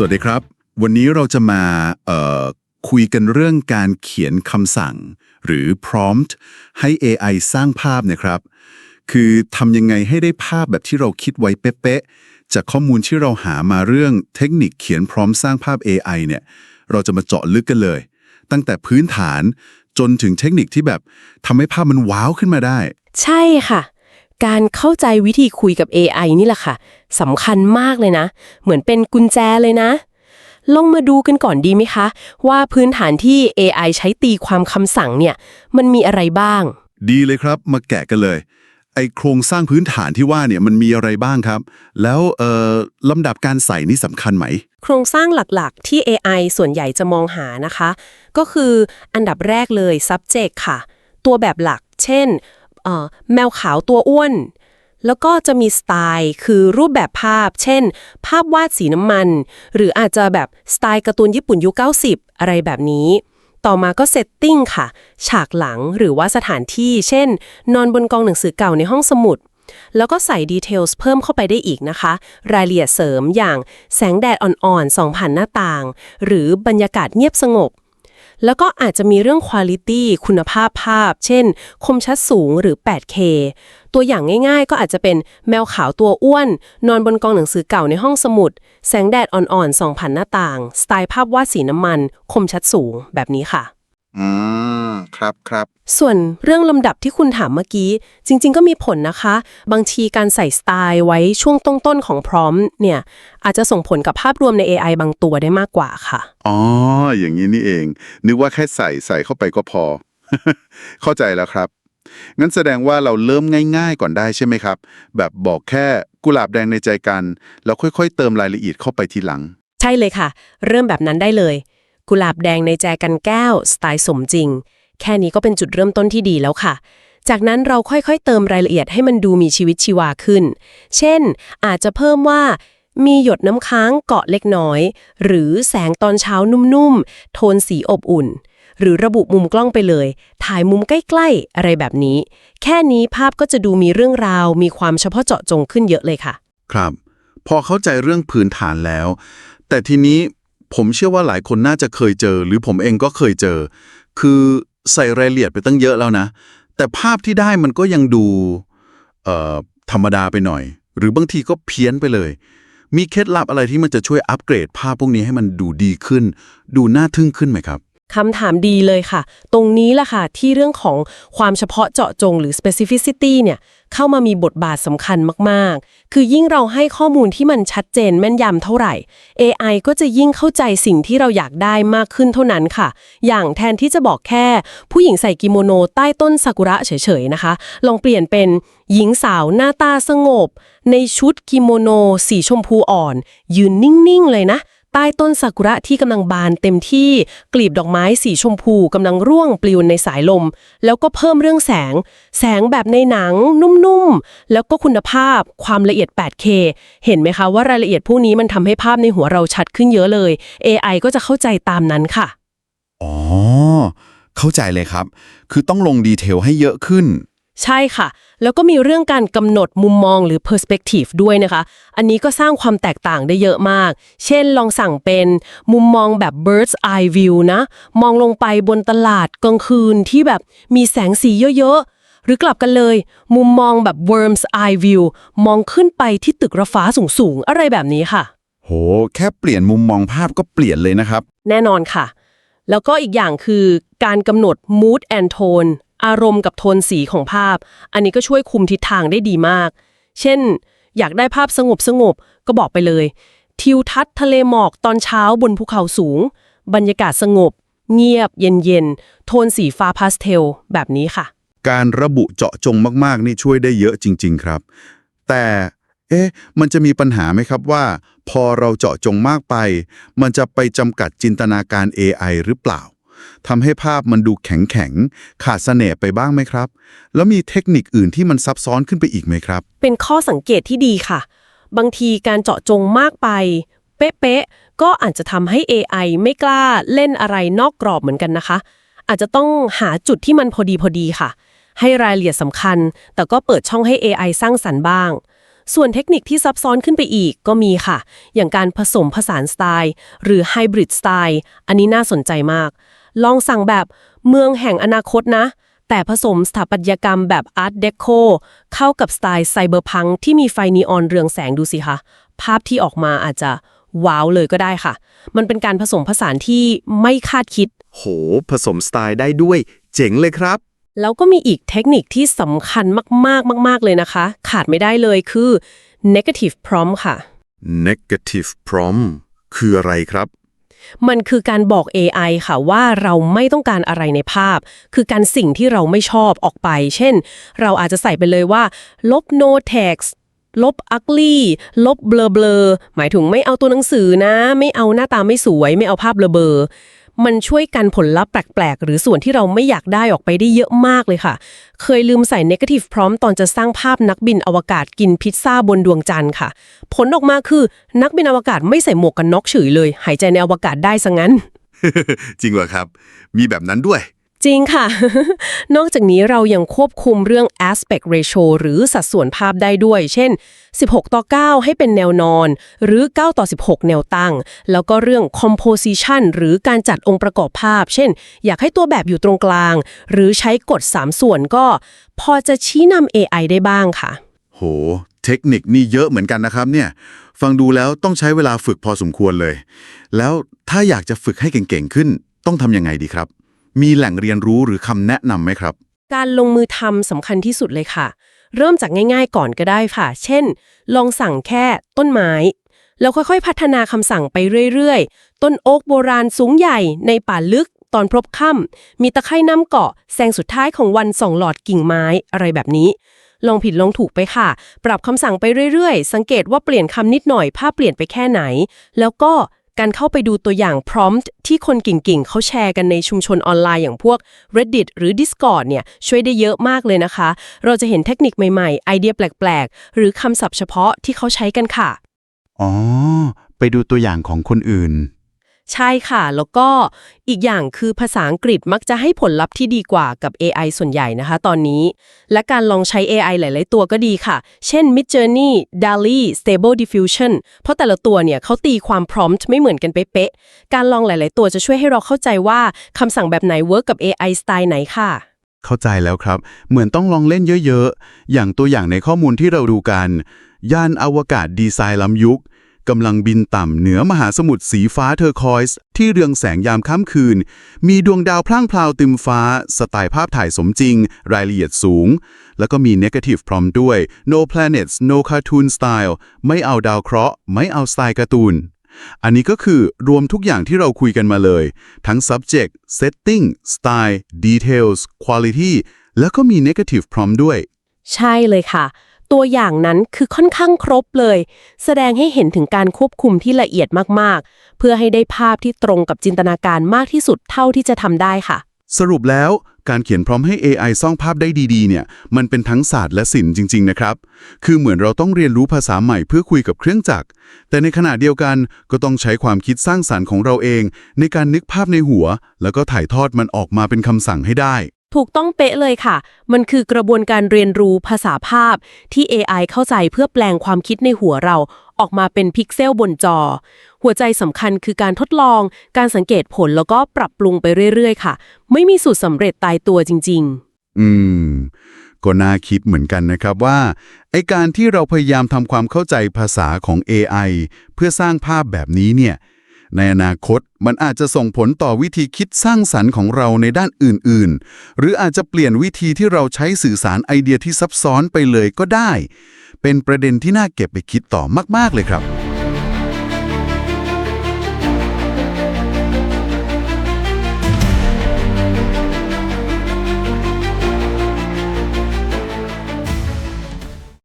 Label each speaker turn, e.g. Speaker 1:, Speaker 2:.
Speaker 1: สวัสดีครับ วันนี้เราจะมาเอ่อคุยกันเรื่องการเขียนคำสั่ง หรือ prompt ให้ AI สร้างภาพนะครับ คือทำยังไงให้ได้ภาพแบบที่เราคิดไว้เป๊ะๆ จากข้อมูลที่เราหามาเรื่องเทคนิคเขียนพร้อมสร้างภาพ AI เนี่ย เราจะมาเจาะลึกกันเลย ตั้งแต่พื้นฐานจนถึงเทคนิคที่แบบทำให้ภาพมันว้าวขึ้นมาได้
Speaker 2: ใช่ค่ะ การเข้าใจวิธีคุยกับ AI นี่แหละค่ะสำคัญมากเลยนะ เหมือนเป็นกุญแจเลยนะ ลองมาดูกันก่อนดีไหมคะ ว่าพื้นฐานที่ AI ใช้ตีความคำสั่งเนี่ย มันมีอะไรบ้าง
Speaker 1: ดีเลยครับ มาแกะกันเลย ไอโครงสร้างพื้นฐานที่ว่าเนี่ยมันมีอะไรบ้างครับ แล้วเอ่อลำดับการใส่นี่สำคัญไหม
Speaker 2: โครงสร้างหลักๆ ที่ AI ส่วนใหญ่จะมองหานะคะ ก็คืออันดับแรกเลย subject ค่ะ ตัวแบบหลัก เช่นเอ่อ แมวขาวตัวอ้วน แล้วก็จะมีสไตล์คือรูปแบบภาพ เช่น ภาพวาดสีน้ำมัน หรืออาจจะแบบสไตล์การ์ตูนญี่ปุ่นยุค90 อะไรแบบนี้ ต่อมาก็เซตติ้งค่ะ ฉากหลังหรือว่าสถานที่ เช่น นอนบนกองหนังสือเก่าในห้องสมุดแล้วก็ใส่ดีเทลส์เพิ่มเข้าไปได้อีกนะคะ รายละเอียดเสริมอย่างแสงแดดอ่อนๆส่องผ่านหน้าต่าง หรือบรรยากาศเงียบสงบ แล้วก็อาจจะมีเรื่องคุณ i t y คุณภาพภาพ เช่น คมชัดสูงหรือ 8K ตัวอย่างง่ายๆ ก็อาจจะเป็นแมวขาวตัวอ้วน นอนบนกองหนังสือเก่าในห้องสมุด แสงแดดอ่อนๆส่องผ่านหน้าต่าง สไตล์ภาพวาดสีน้ำมัน คมชัดสูงแบบนี้ค่ะ
Speaker 3: อืม ครับครับ
Speaker 2: ส่วนเรื่องลำดับที่คุณถามเมื่อกี้ จริง ๆ ก็มีผลนะคะ บางทีการใส่สไตล์ไว้ช่วงต้นๆของพร้อมเนี่ย อาจจะส่งผลกับภาพรวมใน AI บางตัวได้มากกว่าค่ะ
Speaker 3: อ๋อ อย่างนี้นี่เอง นึกว่าแค่ใส่ใส่เข้าไปก็พอ เข้าใจแล้วครับ งั้นแสดงว่าเราเริ่มง่าย ๆ ก่อนได้ใช่ไหมครับ แบบบอกแค่กุหลาบแดงในใจกัน แล้วค่อยๆ เติมรายละเอียดเข้าไปทีหลัง
Speaker 2: ใช่เลยค่ะ เริ่มแบบนั้นได้เลย กุหลาบแดงในแจกันแก้ว สไตล์สมจริง แค่นี้ก็เป็นจุดเริ่มต้นที่ดีแล้วค่ะ จากนั้นเราค่อยๆ เติมรายละเอียดให้มันดูมีชีวิตชีวาขึ้น เช่น อาจจะเพิ่มว่ามีหยดน้ำค้างเกาะเล็กน้อย หรือแสงตอนเช้านุ่มๆ โทนสีอบอุ่น หรือระบุมุมกล้องไปเลย ถ่ายมุมใกล้ๆ อะไรแบบนี้ แค่นี้ภาพก็จะดูมีเรื่องราว มีความเฉพาะเจาะจงขึ้นเยอะเลยค่ะ
Speaker 3: ครับ พอเข้าใจเรื่องพื้นฐานแล้ว แต่ทีนี้ผมเชื่อว่าหลายคนน่าจะเคยเจอ หรือผมเองก็เคยเจอ คือ ใส่รายละเอียดไปตั้งเยอะแล้วนะ แต่ภาพที่ได้มันก็ยังดูธรรมดาไปหน่อย หรือบางทีก็เพี้ยนไปเลย มีเคล็ดลับอะไรที่มันจะช่วยอัปเกรดภาพพวกนี้ให้มันดูดีขึ้น ดูน่าทึ่งขึ้นไหมครับ
Speaker 2: คำถามดีเลยค่ะ ตรงนี้แหละค่ะ ที่เรื่องของความเฉพาะเจาะจงหรือ specificity เนี่ย เข้ามามีบทบาทสำคัญมากๆ คือยิ่งเราให้ข้อมูลที่มันชัดเจนแม่นยำเท่าไหร่ AI ก็จะยิ่งเข้าใจสิ่งที่เราอยากได้มากขึ้นเท่านั้นค่ะ อย่างแทนที่จะบอกแค่ ผู้หญิงใส่กิโมโนใต้ต้นซากุระเฉยๆนะคะ ลองเปลี่ยนเป็นหญิงสาวหน้าตาสงบ ในชุดกิโมโนสีชมพูอ่อน ยืนนิ่งๆเลยนะ ใต้ต้นซากุระที่กำลังบานเต็มที่กลีบดอกไม้สีชมพูกำลังร่วงปลิวในสายลม แล้วก็เพิ่มเรื่องแสง แสงแบบในหนัง นุ่มๆ แล้วก็คุณภาพความละเอียด 8K เห็นไหมคะว่ารายละเอียดพวกนี้มันทำให้ภาพในหัวเราชัดขึ้นเยอะเลย AI ก็จะเข้าใจตามนั้นค่ะ
Speaker 1: อ๋อ เข้าใจเลยครับ คือต้องลงดีเทลให้เยอะขึ้น
Speaker 2: ใช่ค่ะ แล้วก็มีเรื่องการกำหนดมุมมองหรือ perspective ด้วยนะคะ อันนี้ก็สร้างความแตกต่างได้เยอะมาก เช่นลองสั่งเป็นมุมมองแบบ bird's eye view นะ มองลงไปบนตลาดกลางคืนที่แบบมีแสงสีเยอะๆ หรือกลับกันเลย มุมมองแบบ worm's eye view มองขึ้นไปที่ตึกระฟ้าสูงๆ อะไรแบบนี้ค่ะ
Speaker 1: โห แค่เปลี่ยนมุมมองภาพก็เปลี่ยนเลยนะครับ
Speaker 2: แน่นอนค่ะ แล้วก็อีกอย่างคือการกำหนด mood and tone อารมณ์กับโทนสีของภาพ อันนี้ก็ช่วยคุมทิศทางได้ดีมาก เช่น อยากได้ภาพสงบสงบก็บอกไปเลย ทิวทัศน์ทะเลหมอกตอนเช้าบนภูเขาสูง บรรยากาศสงบ เงียบ เย็นๆโทนสีฟ้าพาสเทล แบบนี้ค่ะ
Speaker 3: การระบุเจาะจงมาก ๆ นี่ช่วยได้เยอะจริง ๆ ครับ แต่เอ๊ะ มันจะมีปัญหาไหมครับว่า พอเราเจาะจงมากไป มันจะไปจำกัดจินตนาการ AI หรือเปล่า ทำให้ภาพมันดูแข็งๆขาดเสน่ห์ไปบ้างไหมครับ แล้วมีเทคนิคอื่นที่มันซับซ้อนขึ้นไปอีกไหมครับ
Speaker 2: เป็นข้อสังเกตที่ดีค่ะ บางทีการเจาะจงมากไป เป๊ะๆก็อาจจะทำให้ AI ไม่กล้าเล่นอะไรนอกกรอบเหมือนกันนะคะ อาจจะต้องหาจุดที่มันพอดีพอดีค่ะ ให้รายละเอียดสำคัญ แต่ก็เปิดช่องให้ AI สร้างสรรค์บ้างส่วนเทคนิคที่ซับซ้อนขึ้นไปอีกก็มีค่ะ อย่างการผสมผสานสไตล์ หรือไฮบริดสไตล์ อันนี้น่าสนใจมาก ลองสั่งแบบเมืองแห่งอนาคตนะ แต่ผสมสถาปัตยกรรมแบบอาร์ตเดโคเข้ากับสไตล์ไซเบอร์พังที่มีไฟนีออนเรืองแสงดูสิคะ ภาพที่ออกมาอาจจะว้าวเลยก็ได้ค่ะ มันเป็นการผสมผสานที่ไม่คาดคิด
Speaker 4: โห ผสมสไตล์ได้ด้วย เจ๋งเลยครับ
Speaker 2: แล้วก็มีอีกเทคนิคที่สำคัญมากๆมากๆเลยนะคะ ขาดไม่ได้เลยคือ negative prompt ค่ะ
Speaker 4: negative prompt คืออะไรครับ
Speaker 2: มันคือการบอก AI ค่ะว่าเราไม่ต้องการอะไรในภาพ คือการสิ่งที่เราไม่ชอบออกไป เช่น เราอาจจะใส่ไปเลยว่า ลบ no text ลบ ugly ลบ blur blur หมายถึงไม่เอาตัวหนังสือนะ ไม่เอาหน้าตาไม่สวย ไม่เอาภาพเบลอ มันช่วยกันผลลัพธ์แปลกๆ หรือส่วนที่เราไม่อยากได้ออกไปได้เยอะมากเลยค่ะ เคยลืมใส่ negative prompt ตอนจะสร้างภาพนักบินอวกาศกินพิซซ่าบนดวงจันทร์ค่ะ ผลออกมาคือนักบินอวกาศไม่ใส่หมวกกันน็อกเฉยเลย หายใจในอวกาศได้ซะงั้น
Speaker 1: จริงเหรอครับ มีแบบนั้นด้วย
Speaker 2: จริงค่ะ นอกจากนี้เรายังควบคุมเรื่อง aspect ratio หรือสัดส่วนภาพได้ด้วย เช่น 16 ต่อ 9 ให้เป็นแนวนอน หรือ 9 ต่อ 16 แนวตั้ง แล้วก็เรื่อง composition หรือการจัดองค์ประกอบภาพ เช่น อยากให้ตัวแบบอยู่ตรงกลาง หรือใช้กฎ 3 ส่วนก็ พอจะชี้นำ AI ได้บ้างค่ะ
Speaker 1: โห เทคนิคนี่เยอะเหมือนกันนะครับเนี่ย ฟังดูแล้วต้องใช้เวลาฝึกพอสมควรเลย แล้วถ้าอยากจะฝึกให้เก่งๆขึ้น ต้องทำยังไงดีครับ มีแหล่งเรียนรู้หรือคำแนะนำไหมครับ
Speaker 2: การลงมือทำสำคัญที่สุดเลยค่ะ เริ่มจากง่ายๆก่อนก็ได้ค่ะ เช่น ลองสั่งแค่ต้นไม้ แล้วค่อยๆ พัฒนาคำสั่งไปเรื่อยๆ ต้นโอ๊กโบราณสูงใหญ่ในป่าลึกตอนพบค่ำมีตะไคร่น้ำเกาะแสงสุดท้ายของวันส่องหลอดกิ่งไม้อะไรแบบนี้ ลองผิดลองถูกไปค่ะ ปรับคำสั่งไปเรื่อยๆ สังเกตว่าเปลี่ยนคำนิดหน่อยภาพเปลี่ยนไปแค่ไหน แล้วก็ การเข้าไปดูตัวอย่าง prompt ที่คนเก่งๆ เขาแชร์กันในชุมชนออนไลน์อย่างพวก Reddit หรือ Discord เนี่ยช่วยได้เยอะมากเลยนะคะ เราจะเห็นเทคนิคใหม่ๆ ไอเดียแปลกๆ หรือคำศัพท์เฉพาะที่เขาใช้กันค่ะ
Speaker 3: อ๋อ ไปดูตัวอย่างของคนอื่น
Speaker 2: ใช่ค่ะ แล้วก็อีกอย่างคือภาษาอังกฤษมักจะให้ผลลัพธ์ที่ดีกว่ากับ AI ส่วนใหญ่นะคะ ตอนนี้ และการลองใช้ AI หลาย ๆ ตัวก็ดีค่ะ เช่น Midjourney, DALL-E, Stable Diffusion เพราะแต่ละตัวเนี่ยเขาตีความ prompt ไม่เหมือนกันเป๊ะๆการลองหลาย ๆ ตัวจะช่วยให้เราเข้าใจว่าคำสั่งแบบไหนเวิร์กกับ AI สไตล์ไหนค่ะ
Speaker 3: เข้าใจแล้วครับ เหมือนต้องลองเล่นเยอะ ๆ อย่างตัวอย่างในข้อมูลที่เราดูกัน ยานอวกาศดีไซน์ล้ำยุค กำลังบินต่ำเหนือมหาสมุทรสีฟ้าเทอร์คอยส์ที่เรืองแสงยามค่ำคืน มีดวงดาวพล่างพลาวเติมฟ้า สไตล์ภาพถ่ายสมจริง รายละเอียดสูง แล้วก็มี negative prompt ด้วย no planets no cartoon style ไม่เอาดาวเคราะห์ ไม่เอาสไตล์การ์ตูนอันนี้ก็คือรวมทุกอย่างที่เราคุยกันมาเลย ทั้ง subject setting style details quality แล้วก็มี negative prompt ด้วย
Speaker 2: ใช่เลยค่ะ ตัวอย่างนั้นคือค่อนข้างครบเลย แสดงให้เห็นถึงการควบคุมที่ละเอียดมากๆ เพื่อให้ได้ภาพที่ตรงกับจินตนาการมากที่สุดเท่าที่จะทำได้ค่ะ
Speaker 3: สรุปแล้วการเขียนพร้อมให้ AI สร้างภาพได้ดีๆ เนี่ย มันเป็นทั้งศาสตร์และศิลป์จริง ๆ นะครับ คือเหมือนเราต้องเรียนรู้ภาษาใหม่เพื่อคุยกับเครื่องจักร แต่ในขณะเดียวกันก็ต้องใช้ความคิดสร้างสารรค์ของเราเอง ในการนึกภาพในหัว แล้วก็ถ่ายทอดมันออกมาเป็นคำสั่งให้ได้
Speaker 2: ถูกต้องเป๊ะเลยค่ะ มันคือกระบวนการเรียนรู้ภาษาภาพที่ AI เข้าใจเพื่อแปลงความคิดในหัวเรา ออกมาเป็นพิกเซลบนจอ หัวใจสำคัญคือการทดลอง การสังเกตผลแล้วก็ปรับปรุงไปเรื่อย ๆ ค่ะ ไม่มีสูตรสำเร็จตายตัวจริง ๆ
Speaker 3: อืม ก็น่าคิดเหมือนกันนะครับว่าไอการที่เราพยายามทำความเข้าใจภาษาของ AI เพื่อสร้างภาพแบบนี้เนี่ย ในอนาคตมันอาจจะส่งผลต่อวิธีคิดสร้างสรรค์ของเราในด้านอื่น ๆ หรืออาจจะเปลี่ยนวิธีที่เราใช้สื่อสารไอเดียที่ซับซ้อนไปเลยก็ได้ เป็นประเด็นที่น่าเก็บไปคิดต่อมาก ๆ เลยครับ